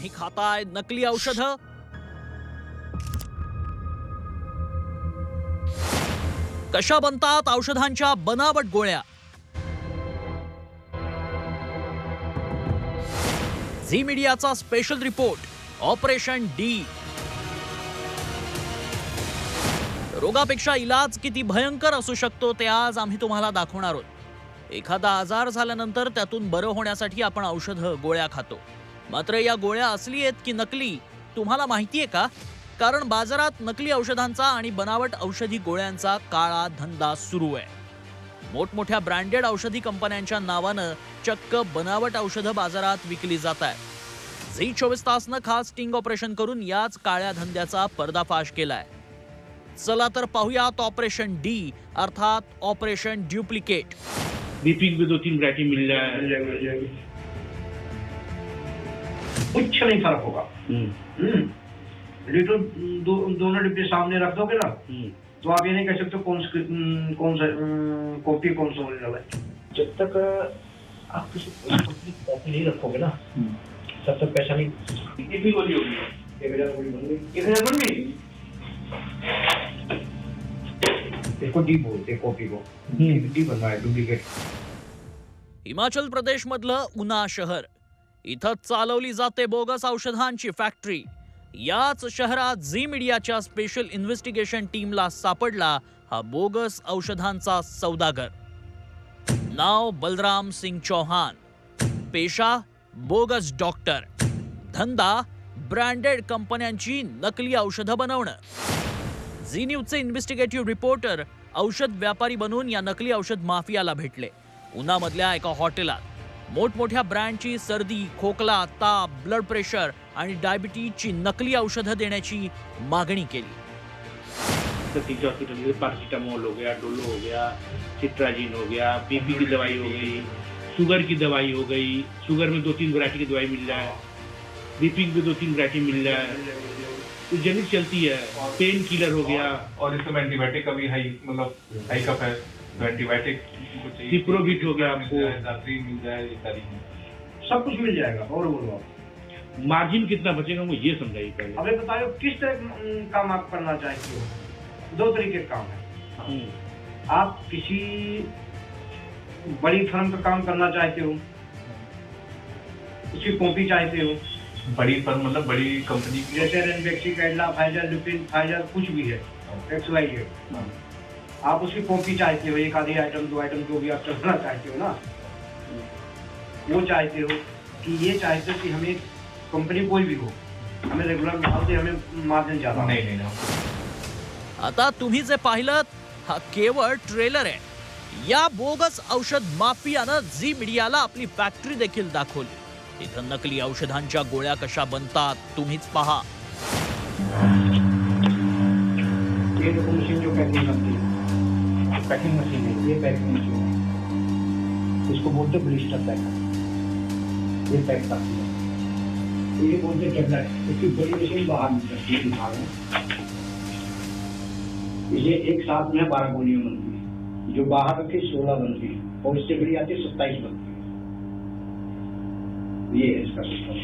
तुम्ही खाताय? नकली औषध? कशा बनतात औषधांच्या बनावट गोळ्या? झी मीडियाचा स्पेशल रिपोर्ट ऑपरेशन डी रोगापेक्षा इलाज किती भयंकर असू शकतो ते आज आम्ही तुम्हाला दाखवणार आहोत. एखादा आजार झाल्यानंतर त्यातून बरं होण्यासाठी आपण औषधं गोळ्या खातो. मात्र या गोळ्या असली आहेत की नकली तुम्हाला माहितीये का? कारण बाजारात नकली औषधांचा आणि बनावट औषधी गोळ्यांचा काळा धंदा सुरू आहे. मोठमोठ्या ब्रँडेड औषधी कंपन्यांच्या नावानं चक्क बनावट औषधं बाजारात विकली जात आहेत. झी चोवीस तासनं खास स्टिंग ऑपरेशन करून याच काळ्या धंद्याचा पर्दाफाश केलाय. चला तर पाहूयात ऑपरेशन डी अर्थात ऑपरेशन ड्युप्लिकेट कुछ नहीं फ़र्क होगा। हम्म। लीटर दो, दोनों डिब्बे सामने रख दोगे ना तो आप ये नहीं कह सकते कौन सा हम्म, कौन सा हम्म, कॉपी कौन सा ओरिजिनल है। जब तक आप किसी कॉपी नहीं रखोगे ना तब तक पैसा नहीं कितनी गोली होगी। एक हज़ार गोली बन गई एक हज़ार बन गई इसको डी बोलते कॉपी को। डी बनवा है डुप्लीकेट हिमाचल प्रदेश मधलं उना शहर। इथं चालवली जाते बोगस औषधांची फॅक्टरी. याच शहरात झी मीडियाच्या स्पेशल इन्व्हेस्टिगेशन टीमला सापडला हा बोगस औषधांचा सौदागर. नाव बलराम सिंग चौहान. पेशा बोगस डॉक्टर. धंदा ब्रँडेड कंपन्यांची नकली औषधं बनवणं. झी न्यूजचे इन्व्हेस्टिगेटिव्ह रिपोर्टर औषध व्यापारी बनून या नकली औषध माफियाला भेटले. उन्हामधल्या एका हॉटेलात मोठमोठ्या ब्रँडची सर्दी खोकला ताप ब्लड प्रेशर आणि डायबिटीजची नकली औषधं देण्याची मागणी केली. हॉस्पिटल जैसे पारासीटामोल हो गया डोलो हो गया सिट्राजिन हो गया बीपी की दवाई हो गई शुगर की दवाई हो गई शुगर में दो तीन वैरायटी की दवाई मिल जाए बीपी में दो तीन वैरायटी मिल जाए तो जेनिक चलती है पेन किलर हो गया। और इस समय एंटीबायोटिक का भी हाई मतलब हाई कप है तो एंटीबायोटिक चाहिए हो गया आपको। सब कुछ मिल जाएगा और बोलो आप। मार्जिन कितना बचेगा वो ये समझाइए पहले। हमें बताओ किस तरह काम आप करना चाहते हो? दो तरीके के काम है। हम्म, आप किसी बड़ी फर्म का काम करना चाहते हो उसकी कॉपी चाहते हो। बड़ी फर्म मतलब बड़ी कंपनी की। जैसे रेनबेक्सी कैडला फाइजर लुपिन फाइजर कुछ भी है एक्स वाई है। आप उसकी कॉपी चाहते हो एक आधी आइटम दो आइटम जो भी आप चलाना चाहते हो ना वो चाहते हो कि ये चाहते हो कि हमें कंपनी कोई भी हो हमें रेगुलर भाव से हमें मार्जिन ज़्यादा हो। नहीं नहीं। आता तुम्ही जे पाहिलं हा केवळ ट्रेलर आहे. या बोगस औषध माफियानं झी मीडियाला आपली फॅक्टरी देखील दाखवली. इथं नकली औषधांच्या गोळ्या कशा बनतात तुम्हीच पहा. ये देखो मशीन जो पैकिंग है मशीन है, ये पैकिंग मशीन है। इसको बोलते ब्लिस्टर पैक ये पैक करती है। ये बोलते टेबलेट इसकी बड़ी मशीन बाहर निकलती है दिमाग में। ये एक साथ में बारह गोलियाँ बनती है। जो बाहर रखी सोलह बनती है और इससे बड़ी आती है सत्ताईस बनती है। ये है इसका सिस्टम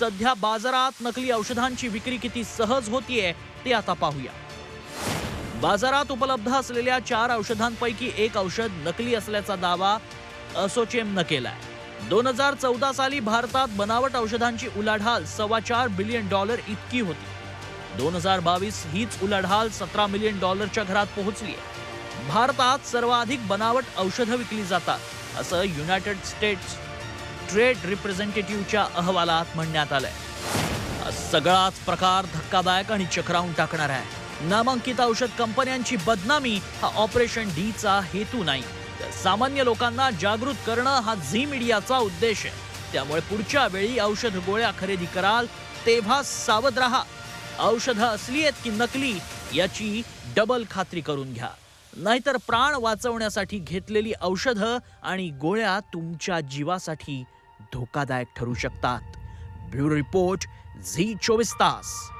सध्या बाजारात नकली औषधांची विक्री किती सहज होतीये ते आता पाहूया. बाजारात उपलब्ध असलेल्या चार औषधांपैकी एक औषध नकली असल्याचा दावा असोचेमनं केलाय. दोन हजार चौदा साली भारतात बनावट औषधांची उलाढाल सव्वा चार बिलियन डॉलर इतकी होती. दोन हजार बावीस हीच उलाढाल सतरा मिलियन डॉलरच्या घरात पोहोचली आहे. भारतात सर्वाधिक बनावट औषधं विकली जातात असं युनायटेड स्टेट्स ट्रेड रिप्रेझेंटेटिव्हच्या अहवालात म्हणण्यात आलंय. सगळाच प्रकार धक्कादायक आणि चक्रावून टाकणार आहे. नामांकित औषध कंपन्यांची बदनामी हा ऑपरेशन डी चा हेतू नाही. तर सामान्य लोकांना जागृत करणं हा झी मीडियाचा उद्देश आहे. त्यामुळे पुढच्या वेळी औषध गोळ्या खरेदी कराल तेव्हा सावध राहा. औषधं असली आहेत की नकली याची डबल खात्री करून घ्या. नाहीतर प्राण वाचवण्यासाठी घेतलेली औषधं आणि गोळ्या तुमच्या जीवासाठी धोकादायक ठरू शकतात. ब्युरो रिपोर्ट झी चोवीस तास.